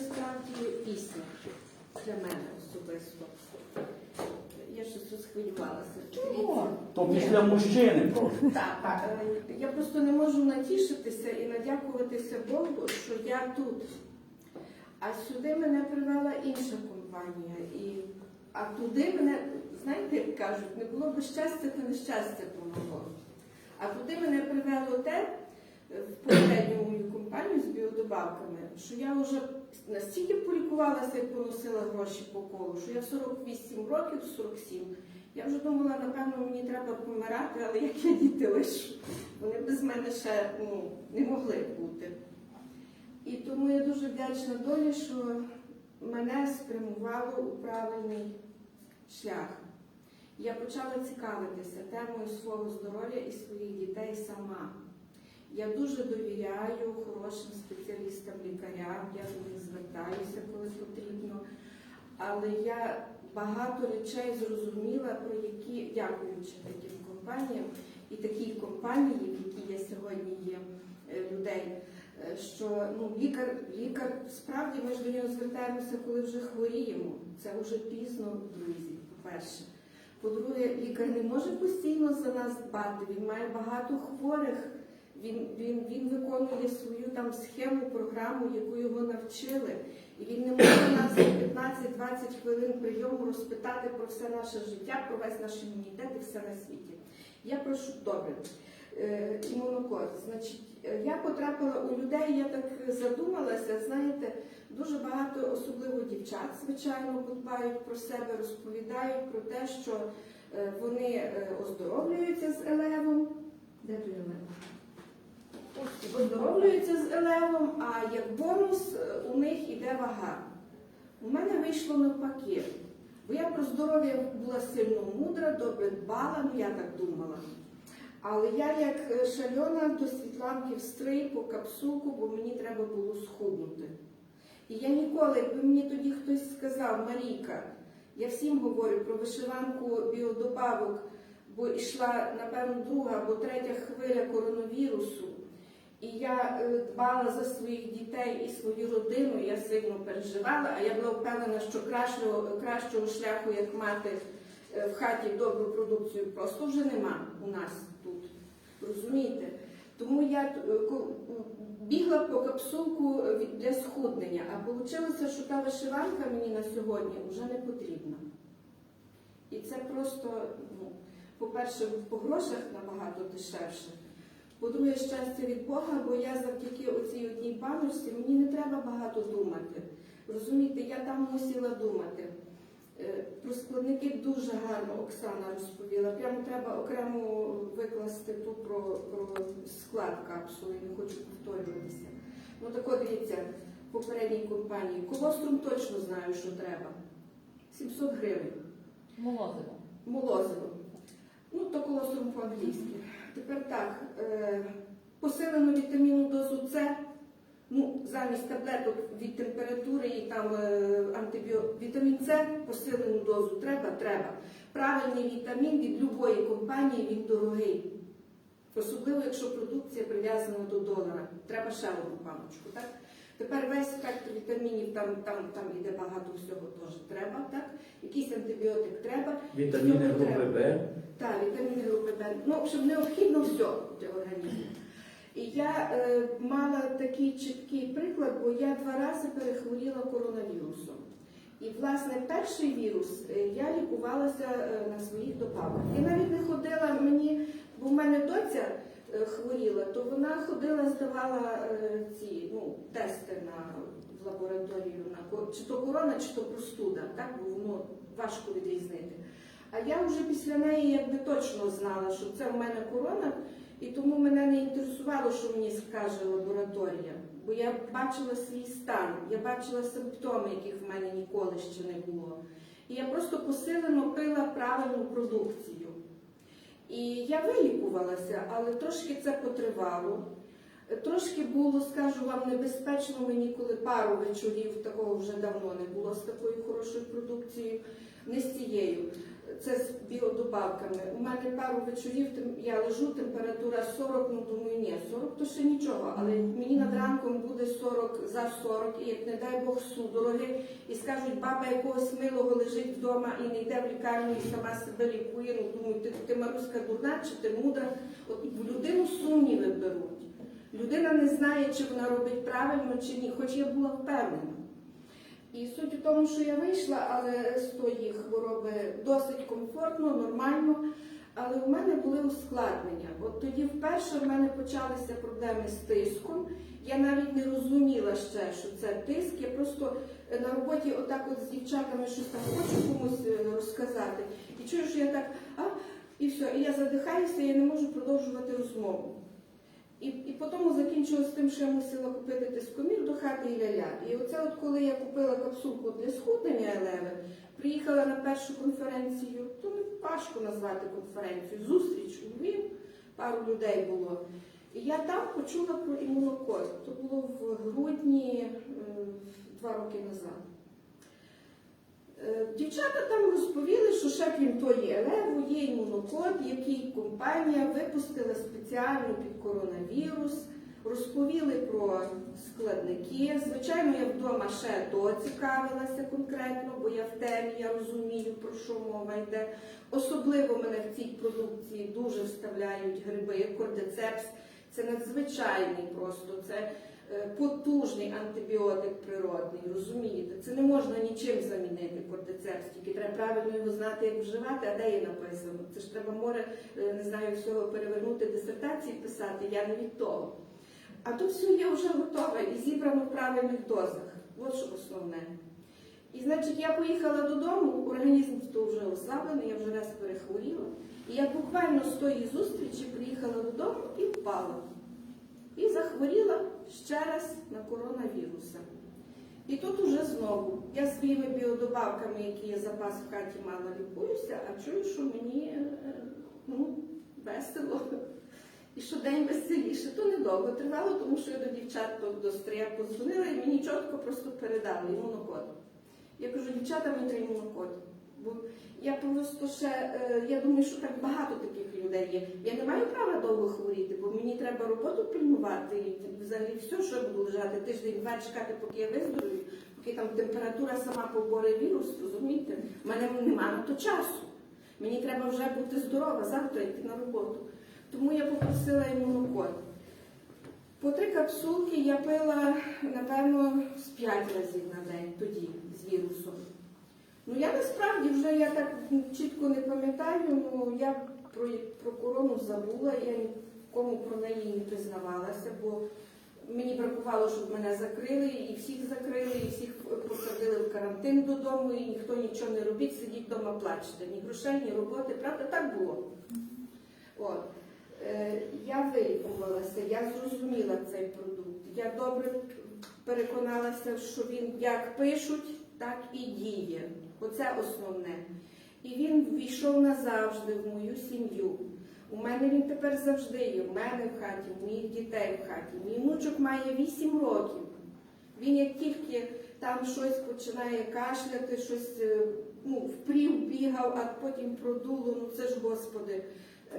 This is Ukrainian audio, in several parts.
насправді пісня для мене особисто. Я щось розхвилювалася. То після мужчини просто. Так, так. Е, Я просто не можу натішитися і надякуватися Богу, що я тут. А сюди мене привела інша компанія. І, а туди мене, знаєте, як кажуть, не було б щастя, то нещастя помогло. А туди мене привело те, в попередню мою компанію з біодобавками, що я вже настільки полікувалася і поносила гроші по колу, що я в 48 років, 47, я вже думала, напевно, мені треба помирати, але як я діти лишу, вони без мене ще ну, не могли бути. І тому я дуже вдячна долі, що мене спрямувало у правильний шлях. Я почала цікавитися темою свого здоров'я і своїх дітей сама. Я дуже довіряю хорошим спеціалістам, лікарям, я до них звертаюся, коли потрібно. Але я багато речей зрозуміла, про які, дякуючи таким компаніям і такій компанії, в якій я сьогодні є е, людей, е, що ну, лікар, лікар справді ми ж до нього звертаємося, коли вже хворіємо. Це вже пізно, друзі, по-перше. По-друге, лікар не може постійно за нас дбати, він має багато хворих. Він, він, він виконує свою там схему, програму, яку його навчили. І він не може нас за 15-20 хвилин прийому розпитати про все наше життя, про весь наш імунітет і все на світі. Я прошу добре. Е. Значить, е, я потрапила у людей, я так задумалася, знаєте, дуже багато, особливо дівчат, звичайно, подбають про себе, розповідають про те, що е, вони оздоровлюються з елевом. Де той елев? Оздоровлюються з елевом, а як бонус е, у них іде вага. У мене вийшло навпаки. Бо я про здоров'я була сильно мудра, добре дбала, ну я так думала. Але я як е, шальона до світланки в стрий по капсулку, бо мені треба було схуднути. І я ніколи, якби мені тоді хтось сказав, Марійка, я всім говорю про вишиванку біодобавок, бо йшла, напевно, друга або третя хвиля коронавірусу. І я е, дбала за своїх дітей і свою родину, я сильно переживала, а я була впевнена, що кращого, кращого шляху, як мати е, в хаті добру продукцію, просто вже нема у нас тут. Розумієте? Тому я е, бігла по капсулку для схуднення, а вийшло, що та вишиванка мені на сьогодні вже не потрібна. І це просто, ну, по-перше, по грошах набагато дешевше. По-друге, щастя від Бога, бо я завдяки оцій одній паночці мені не треба багато думати. Розумієте, я там мусила думати. Е, Про складники дуже гарно Оксана розповіла. Прямо треба окремо викласти тут про, про склад капсули, не хочу повторюватися. Ну так от дивіться, в попередній компанії. Колострум точно знаю, що треба. 700 гривень. Молозиво. Молозиво. Ну, то колострум по-англійськи. Тепер так, е, посилену вітамінну дозу С, ну, замість таблеток від температури і там е, вітамін С, посилену дозу треба, треба. Правильний вітамін від будь-якої компанії, він дорогий. Особливо, якщо продукція прив'язана до долара. Треба ще одну паночку, так? Тепер весь спектр вітамінів, там, там, там іде багато всього теж треба, так? Якийсь антибіотик треба. Вітаміни групи. Б. Так, вітаміни групи Б. Ну, щоб необхідно все для організму. І я е, мала такий чіткий приклад, бо я два рази перехворіла коронавірусом. І, власне, перший вірус е, я лікувалася е, на своїх добавках. Я навіть не ходила мені, бо в мене доця хворіла, то вона ходила, здавала е, ці ну, тести на, в лабораторію на чи то корона, чи то простуда, так? бо воно важко відрізнити. А я вже після неї якби точно знала, що це в мене корона, і тому мене не інтересувало, що мені скаже лабораторія. Бо я бачила свій стан, я бачила симптоми, яких в мене ніколи ще не було. І я просто посилено пила правильну продукцію. І я вилікувалася, але трошки це потривало. Трошки було, скажу вам, небезпечно мені, коли пару вечорів такого вже давно не було з такою хорошою продукцією, не з цією. Це з біодобавками. У мене пару вечорів я лежу, температура 40, ну думаю, ні, 40 то ще нічого, але мені над ранком буде 40 за 40, і як не дай Бог судороги, і скажуть, баба якогось милого лежить вдома і не йде в лікарню і сама себе лікує. Ну думаю, ти, ти Маруська дурна чи ти мудра? От в людину сумніви беруть. Людина не знає, чи вона робить правильно чи ні, хоч я була впевнена. І суть у тому, що я вийшла, але з тої хвороби досить комфортно, нормально. Але у мене були ускладнення. От тоді вперше в мене почалися проблеми з тиском. Я навіть не розуміла ще, що це тиск. Я просто е, на роботі отак от з дівчатами щось там хочу комусь е, розказати. І чую, що я так, а, і все, і я задихаюся, я не можу продовжувати розмову. Потім закінчилось тим, що я мусила купити тискомір до хати і ля-ля. І оце от коли я купила капсулку для схуднення Елевен, приїхала на першу конференцію, то не важко назвати конференцію, зустріч у Львів, пару людей було. І я там почула про імунокод. То було в грудні два роки назад. Е, Дівчата там розповіли, що ще крім тої елеву є імунокод, який компанія випустила спеціально під коронавірус. Розповіли про складники. Звичайно, я вдома ще доцікавилася конкретно, бо я в темі, я розумію, про що мова йде. Особливо мене в цій продукції дуже вставляють гриби, кордицепс. Це надзвичайний просто. Це потужний антибіотик природний, розумієте? Це не можна нічим замінити кортицепс, тільки треба правильно його знати, як вживати, а де є написано. Це ж треба море, е, не знаю, всього перевернути дисертації писати, я не від того. А тут все є вже готове і зібрано в правильних дозах. От що основне. І значить, я поїхала додому, організм то вже ослаблений, я вже раз перехворіла. І я буквально з тої зустрічі приїхала додому і впала. І захворіла ще раз на коронавіруса. І тут уже знову я своїми біодобавками, які я запас в хаті мала, лікуюся, а чую, що мені е, ну, весело. І що день веселіше. То недовго тривало, тому що я до дівчат до стрія подзвонила і мені чітко просто передали імунокод. Я кажу, дівчата, треба імунокод. Бо я просто ще, е, я думаю, що так багато таких людей є. Я не маю права довго хворіти, бо мені треба роботу пильнувати і взагалі все, що я буду лежати тиждень-два чекати, поки я виздоровію, поки там температура сама поборе вірус, розумієте? У мене немає на то часу. Мені треба вже бути здорова, завтра йти на роботу. Тому я попросила імунокод. По три капсулки я пила, напевно, з п'ять разів на день тоді з вірусом. Ну я насправді вже я так чітко не пам'ятаю, ну я про, про забула, я нікому про неї не признавалася, бо мені бракувало, щоб мене закрили, і всіх закрили, і всіх посадили в карантин додому, і ніхто нічого не робить, сидіть вдома, плачете. Ні грошей, ні роботи. Правда, так було. От. Е, Я вилікувалася, я зрозуміла цей продукт. Я добре переконалася, що він як пишуть, так і діє. Оце основне. І він ввійшов назавжди в мою сім'ю. У мене він тепер завжди є. В мене в хаті, в моїх дітей в хаті. Мій внучок має 8 років. Він як тільки там щось починає кашляти, щось е, ну, впрів бігав, а потім продуло. Ну це ж господи.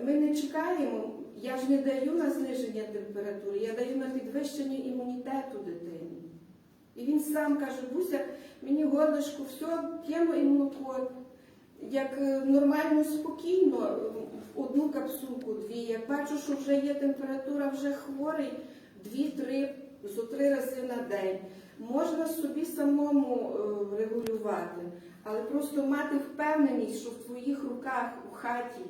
Ми не чекаємо. Я ж не даю на зниження температури, я даю на підвищення імунітету дитині. І він сам каже, Буся, мені горлишко, все, п'ємо імунокод. Як е, нормально, спокійно, одну капсулку, дві. Як бачу, що вже є температура, вже хворий, дві-три, зо три рази на день. Можна собі самому е, регулювати, але просто мати впевненість, що в твоїх руках у хаті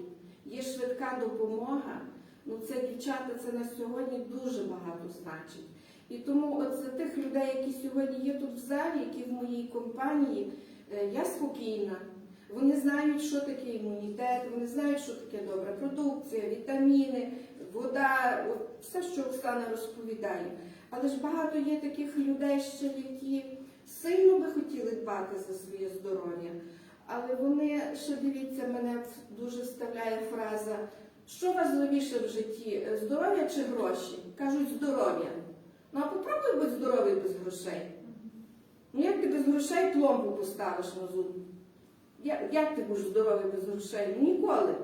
є швидка допомога. Ну це дівчата, це на сьогодні дуже багато значить. І тому за тих людей, які сьогодні є тут в залі, які в моїй компанії, е, я спокійна. Вони знають, що таке імунітет, вони знають, що таке добра продукція, вітаміни, вода, все, що Оксана розповідає. Але ж багато є таких людей ще, які сильно би хотіли дбати за своє здоров'я. Але вони ще дивіться, мене дуже вставляє фраза, що важливіше в житті, здоров'я чи гроші? Кажуть, здоров'я. Ну бути здоровий без грошей. Ну як ти без грошей пломбу поставиш на зуб? Як, як ти будеш здоровий без грошей? Ніколи.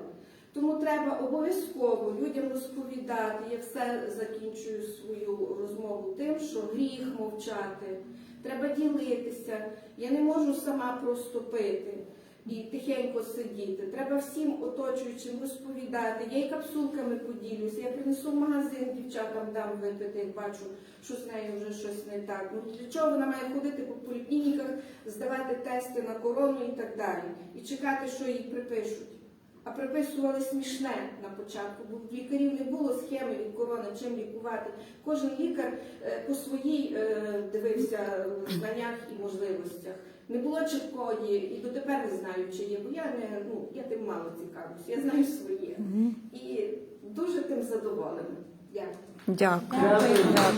Тому треба обов'язково людям розповідати. Я все закінчую свою розмову тим, що гріх мовчати, треба ділитися. Я не можу сама просто пити і тихенько сидіти. Треба всім оточуючим розповідати. Я і капсулками поділюся. Я принесу в магазин дівчатам дам випити, як бачу, що з нею вже щось не так. Ну для чого вона має ходити по поліклініках, здавати тести на корону і так далі, і чекати, що їй припишуть. А приписували смішне на початку, бо в лікарів не було схеми від корони, чим лікувати. Кожен лікар е, по своїй е, дивився знаннях і можливостях. Не було чіткої, і дотепер не знаю, чи є, бо я не ну я тим мало цікавлюсь, я знаю своє. І дуже тим задоволена. Дякую. Дякую. Дякую. Дякую.